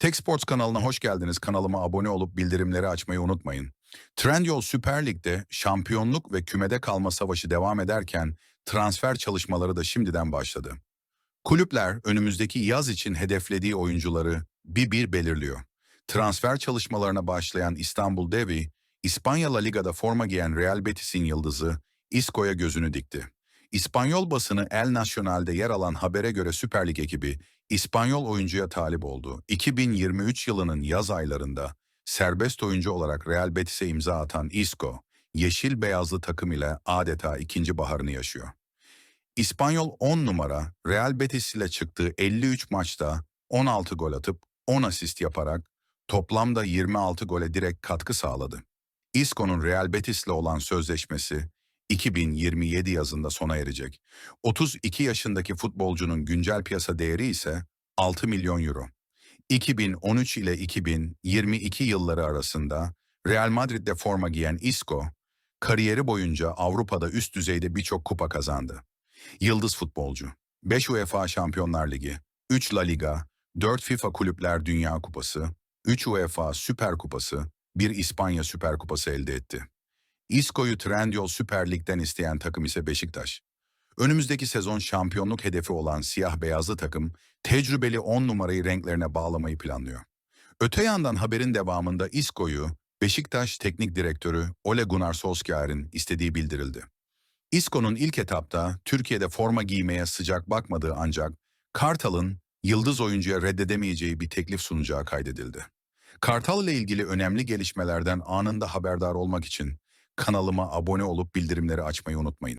Tek Sports kanalına hoş geldiniz. Kanalıma abone olup bildirimleri açmayı unutmayın. Trendyol Süper Lig'de şampiyonluk ve kümede kalma savaşı devam ederken transfer çalışmaları da şimdiden başladı. Kulüpler önümüzdeki yaz için hedeflediği oyuncuları bir bir belirliyor. Transfer çalışmalarına başlayan İstanbul Devi, İspanya La Liga'da forma giyen Real Betis'in yıldızı Isco'ya gözünü dikti. İspanyol basını El Nacional'de yer alan habere göre Süper Lig ekibi İspanyol oyuncuya talip oldu. 2023 yılının yaz aylarında serbest oyuncu olarak Real Betis'e imza atan Isco, yeşil beyazlı takım ile adeta ikinci baharını yaşıyor. İspanyol 10 numara Real Betis ile çıktığı 53 maçta 16 gol atıp 10 asist yaparak toplamda 26 gole direkt katkı sağladı. Isco'nun Real Betis ile olan sözleşmesi 2027 yazında sona erecek. 32 yaşındaki futbolcunun güncel piyasa değeri ise 6 milyon euro. 2013 ile 2022 yılları arasında Real Madrid'de forma giyen Isco, kariyeri boyunca Avrupa'da üst düzeyde birçok kupa kazandı. Yıldız futbolcu, 5 UEFA Şampiyonlar Ligi, 3 La Liga, 4 FIFA Kulüpler Dünya Kupası, 3 UEFA Süper Kupası, 1 İspanya Süper Kupası elde etti. Isco'yu Trendyol Süper Lig'den isteyen takım ise Beşiktaş. Önümüzdeki sezon şampiyonluk hedefi olan siyah beyazlı takım, tecrübeli 10 numarayı renklerine bağlamayı planlıyor. Öte yandan haberin devamında Isco'yu Beşiktaş Teknik Direktörü Ole Gunnar Solskjaer'in istediği bildirildi. Isco'nun ilk etapta Türkiye'de forma giymeye sıcak bakmadığı ancak Kartal'ın yıldız oyuncuya reddedemeyeceği bir teklif sunacağı kaydedildi. Kartal ile ilgili önemli gelişmelerden anında haberdar olmak için kanalıma abone olup bildirimleri açmayı unutmayın.